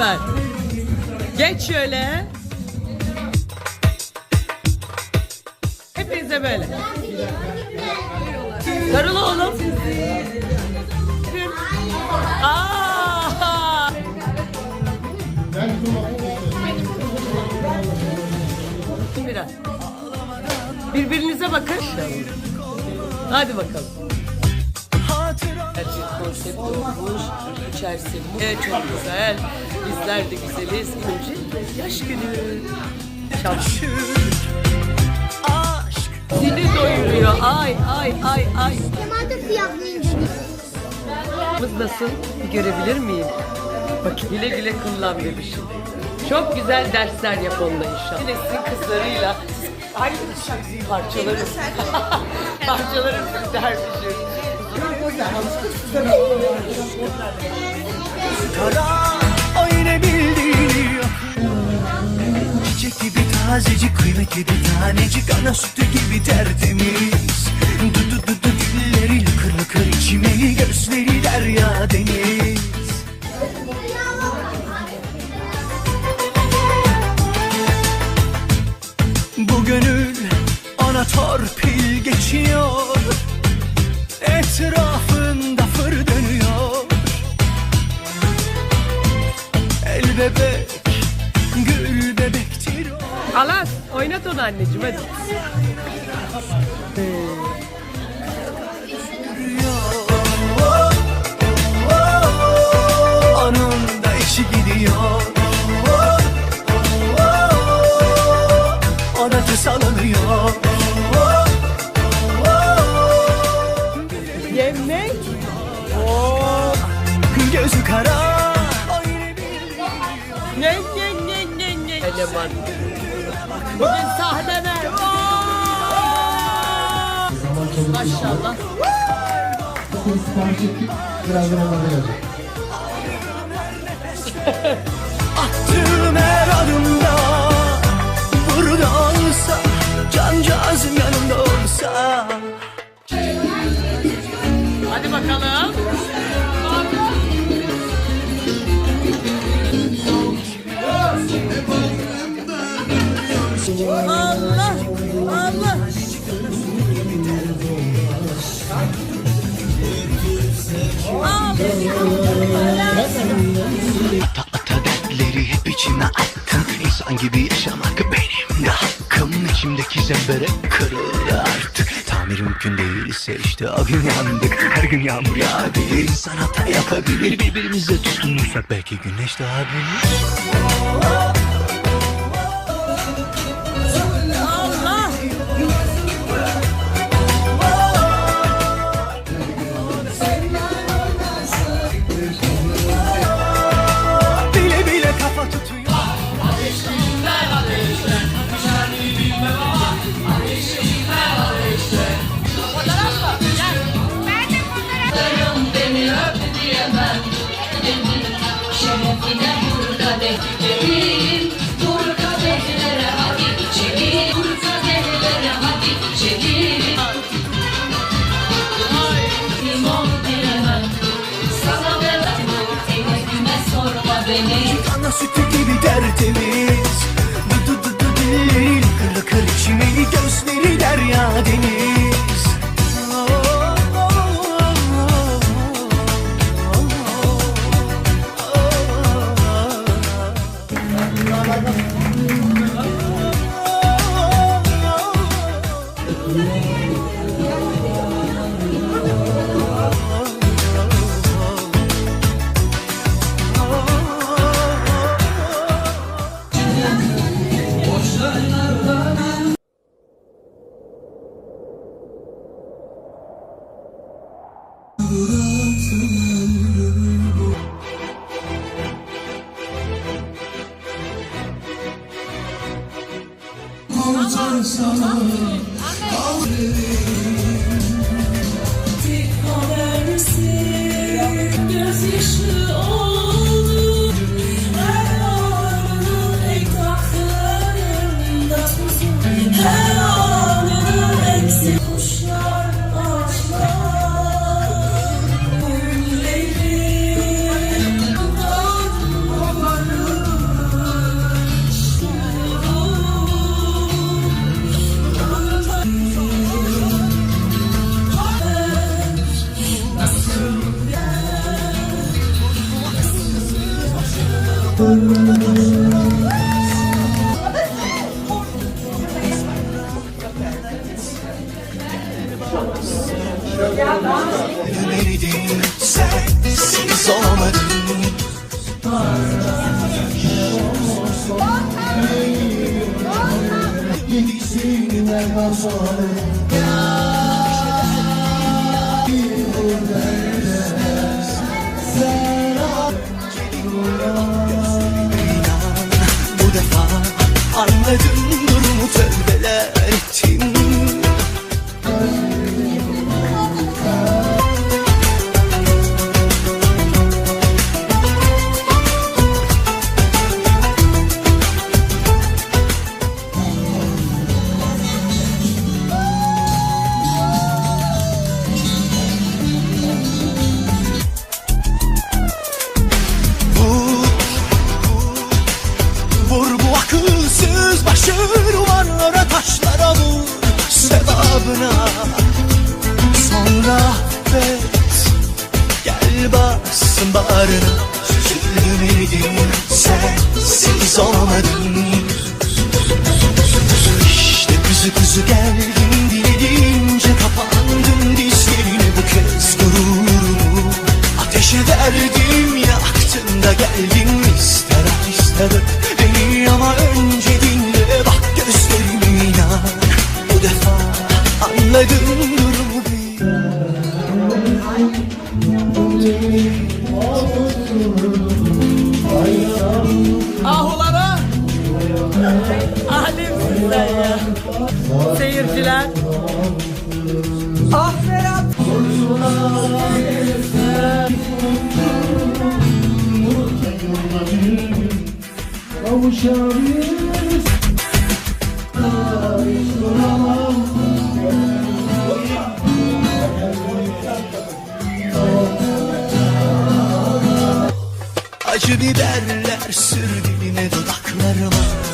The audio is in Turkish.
Süper. Geç şöyle. Hepinize böyle. Sarıl oğlum. Aa! Birbirinize bakın. Hadi bakalım. Şey konsept olmuş. İçerisi evet, çok güzel. Bizler de güzeliz. İnci yaş günü. Çam. Seni doyuruyor. Ay ay ay ay. Kemal de kıyaflayınca Kız nasıl? Bir görebilir miyim? Bak güle güle kullan bebişim. Çok güzel dersler yap onunla inşallah. Yine sizin kızlarıyla hangi parçalarım parçalarım dermişim. Kara o yine bildiğini Çiçek gibi tazecik kıymetli bir tanecik Ana sütü gibi tertemiz Du du du du dilleri lıkır lıkır içmeyi Gözleri derya deniz Bu gönül ona torpil geçiyor. Etrafında onu anneciğim hadi. Onun da işi gidiyor O da salınıyor Yemek. Gözü kara Ne ne ne ne ne. Eleman. Bugün sahnede. Maşallah. Birazdan onlara gelecek. Attığım her adımda Burada olsa Cancağızım yanımda olsa Hadi bakalım. İnsan gibi yaşamak benim de hakkım. İçimdeki zembere kırıldı artık. Tamir mümkün değilse işte o gün yandık. Her gün yağmur yağabilir insan hata yapabilir. Birbirimize tutunursak belki güneş doğabilir tertemiz Du du du du dilleri lıkır lıkır içmeyi Gözleri derya deniz Gözyaşı oldu Ömerdin sensiz olamadım Yedisini ver bana Bu anladım Sonra affet. Gel bassın bağrına. Üzülmedim sensiz olmadım. İşte kızı kızı geldin dilediğince kapandım dizlerine bu kez gururumu. Ateşe verdim yaktın da geldin ister ister öp Ahulara. Alemsin sen ya. Seyirciler. Ah Ferhat. Kavuşabiliriz Acı biberler sür diline dudaklarıma